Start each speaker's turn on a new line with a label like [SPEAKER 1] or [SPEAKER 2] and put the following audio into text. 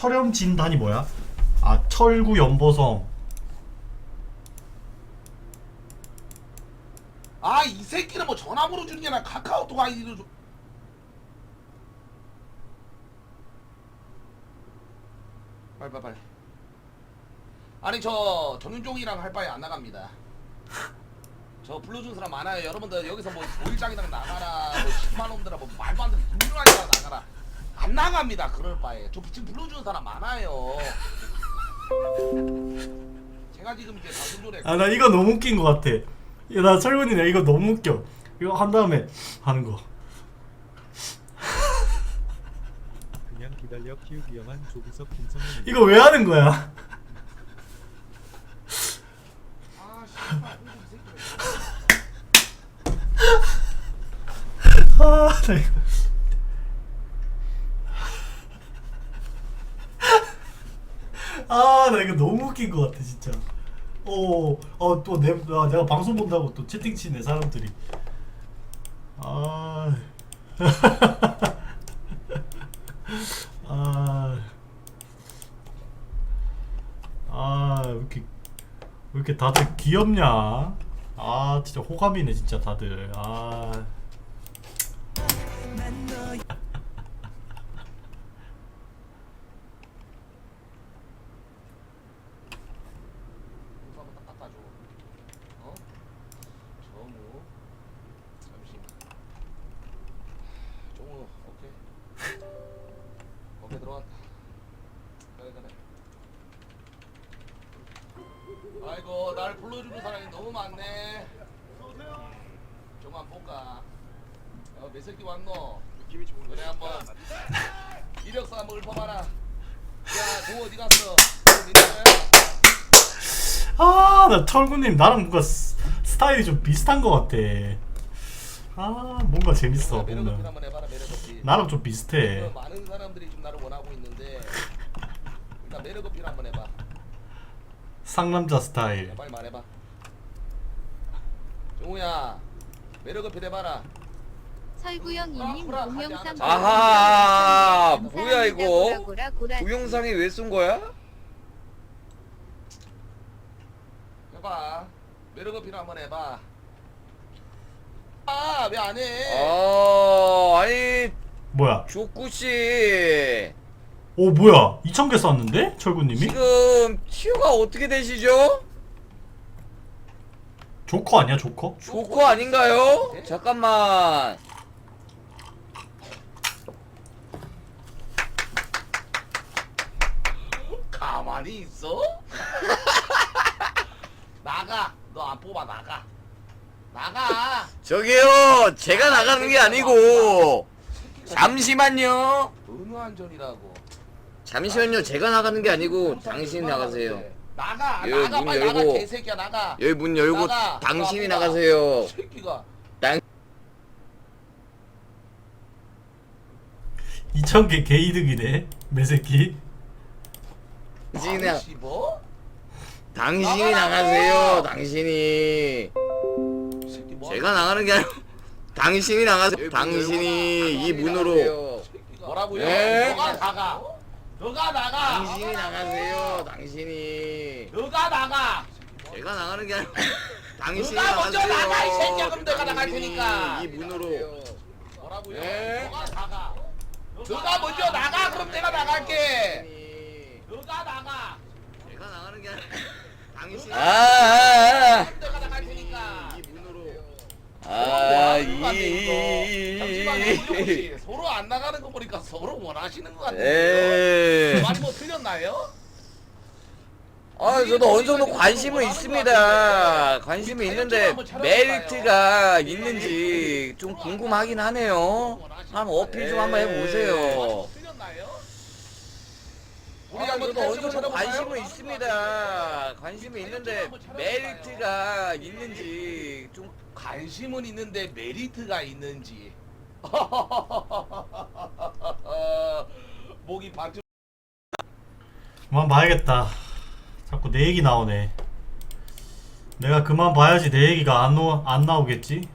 [SPEAKER 1] 철염 진단이 뭐야? 아 철구 연보성
[SPEAKER 2] 아 이 새끼는 뭐 전화번호 주는 게 아니라 카카오톡 아이디로 줘. 빨리 빨리. 아니 저 정윤종이랑 할 바에 안 나갑니다. 저 불러준 사람 많아요. 여러분들 여기서 뭐 오일장이랑 나가라, 뭐 10만 놈들아 뭐 말도 안 되는 김유라이랑 나가라. 안 나갑니다. 그럴 바에. 저 지금 불러주는 사람 많아요. 제가 지금 이제 다순조래
[SPEAKER 1] 아 나 이거 너무 웃긴 것 같아 야, 나 철군이네 이거 너무 웃겨 이거 한 다음에 하는 거
[SPEAKER 3] 그냥 기다려 키우기 영한 조기석 김성훈
[SPEAKER 1] 이거 왜 하는 거야?
[SPEAKER 2] 아 씨발 이 새끼.
[SPEAKER 1] 아, 나 이거. 아, 나 이거 너무 웃긴 것 같아, 진짜. 어, 어, 또 내, 아, 내가 방송 본다고 또 채팅 치네, 사람들이. 아. 아. 아, 왜 이렇게, 왜 이렇게 다들 귀엽냐? 아, 진짜 호감이네, 진짜 다들. 아.
[SPEAKER 2] 들어왔다. 그래 그래. 아이고 날 불러주는 사람이 너무 많네. 좀만 볼까. 어, 몇 새끼 왔노? 느낌이 좋은 그래 한번 이력서 한번 읊어봐라. 야, 정우 어디 갔어?
[SPEAKER 1] 아, 나 철구님 나랑 뭔가 스, 스타일이 좀 비슷한 것 같아. 아, 뭔가 재밌어.
[SPEAKER 2] 매력 어필. 한번 해봐라 매력 어필.
[SPEAKER 1] 나랑 좀 비슷해.
[SPEAKER 2] 어, 많은 사람들이 지금 나를 원하고 있는데 일단 매력 어필 한번 해봐.
[SPEAKER 1] 상남자 스타일.
[SPEAKER 2] 야, 빨리 말해봐. 정우야 매력 어필 해봐라.
[SPEAKER 4] 설구영이님
[SPEAKER 2] 아,
[SPEAKER 4] 동영상.
[SPEAKER 5] 아하. 뭐야, 이거?
[SPEAKER 4] 고라, 고라, 고라.
[SPEAKER 5] 동영상에 왜 쓴 거야?
[SPEAKER 2] 해봐. 매력 어필 한번 해봐. 아왜 안 해?
[SPEAKER 5] 어, 아니,
[SPEAKER 1] 뭐야?
[SPEAKER 5] 조쿠씨.
[SPEAKER 1] 오, 뭐야? 2,000개 쐈는데? 철구님이?
[SPEAKER 5] 지금 티어가 어떻게 되시죠?
[SPEAKER 1] 조커 아니야, 조커?
[SPEAKER 5] 조커 아닌가요? 잠깐만.
[SPEAKER 2] 가만히 있어? 나가. 너 안 뽑아 나가. 나가.
[SPEAKER 5] 저기요, 제가 나가는 게 아니고. 잠시만요.
[SPEAKER 2] 어느 안전이라고.
[SPEAKER 5] 잠시만요, 제가 나가는 게 아니고, 당신 나가세요.
[SPEAKER 2] 나가.
[SPEAKER 5] 여기
[SPEAKER 2] 나가
[SPEAKER 5] 문
[SPEAKER 2] 빨리 나가
[SPEAKER 5] 열고.
[SPEAKER 2] 개새끼야 나가.
[SPEAKER 5] 여기 문 열고,
[SPEAKER 2] 나가.
[SPEAKER 5] 당신이
[SPEAKER 2] 나가.
[SPEAKER 5] 나가세요.
[SPEAKER 2] 새끼가.
[SPEAKER 5] 당,
[SPEAKER 1] 2,000개 개이득이네. 매새끼.
[SPEAKER 5] 당신이, 나-
[SPEAKER 2] 뭐?
[SPEAKER 5] 당신이 나가세요, 당신이.
[SPEAKER 2] 새끼 뭐
[SPEAKER 5] 제가 나가는 게 아니고, 당신이 나가세요. 당신이 이 문으로.
[SPEAKER 2] 뭐라고요?
[SPEAKER 5] 네?
[SPEAKER 2] 너가 나가. 너가 나가.
[SPEAKER 5] 당신이 나가세요, 당신이.
[SPEAKER 2] 너가 나가.
[SPEAKER 5] 제가 나가는 게 아니고 당신이
[SPEAKER 2] 누가 먼저
[SPEAKER 5] 나가세요.
[SPEAKER 2] 나가, 이 새끼야. 그럼 내가 나갈
[SPEAKER 5] 당신이
[SPEAKER 2] 테니까.
[SPEAKER 5] 이 문으로.
[SPEAKER 2] 뭐라고요?
[SPEAKER 5] 네?
[SPEAKER 2] 너가 나가. 너가 먼저 나가. 그럼 내가 나갈게.
[SPEAKER 5] 당신이.
[SPEAKER 2] 너가 나가.
[SPEAKER 5] 제가 나가는 게 아니고 당신이.
[SPEAKER 2] 아,
[SPEAKER 5] 아,
[SPEAKER 2] 그럼 내가 나갈 테니까.
[SPEAKER 5] 이 문으로.
[SPEAKER 2] 뭐
[SPEAKER 5] 아,
[SPEAKER 2] 하는 거 같아, 이거? 잠시만요, 우리
[SPEAKER 5] 이.
[SPEAKER 2] 혹시 서로 안 나가는 거 보니까 서로 원하시는 것 같은데요?
[SPEAKER 5] 에.
[SPEAKER 2] 많이 뭐 틀렸나요?
[SPEAKER 5] 아, 저도 어느 정도 관심은 있습니다. 관심이 있는데 메리트가 있는지 좀 궁금하긴 하네요. 한번 어필 좀 한번 해보세요.
[SPEAKER 2] 뭐 틀렸나요? 우리
[SPEAKER 5] 아,
[SPEAKER 2] 한번
[SPEAKER 5] 저도 어느 정도? 관심은 있습니다. 관심이 있는데 메리트가 있는지 좀
[SPEAKER 2] 관심은 있는데 메리트가 있는지 목이 반쪽
[SPEAKER 1] 그만 봐야겠다. 자꾸 내 얘기 나오네. 내가 그만 봐야지 내 얘기가 안, 오, 안 나오겠지?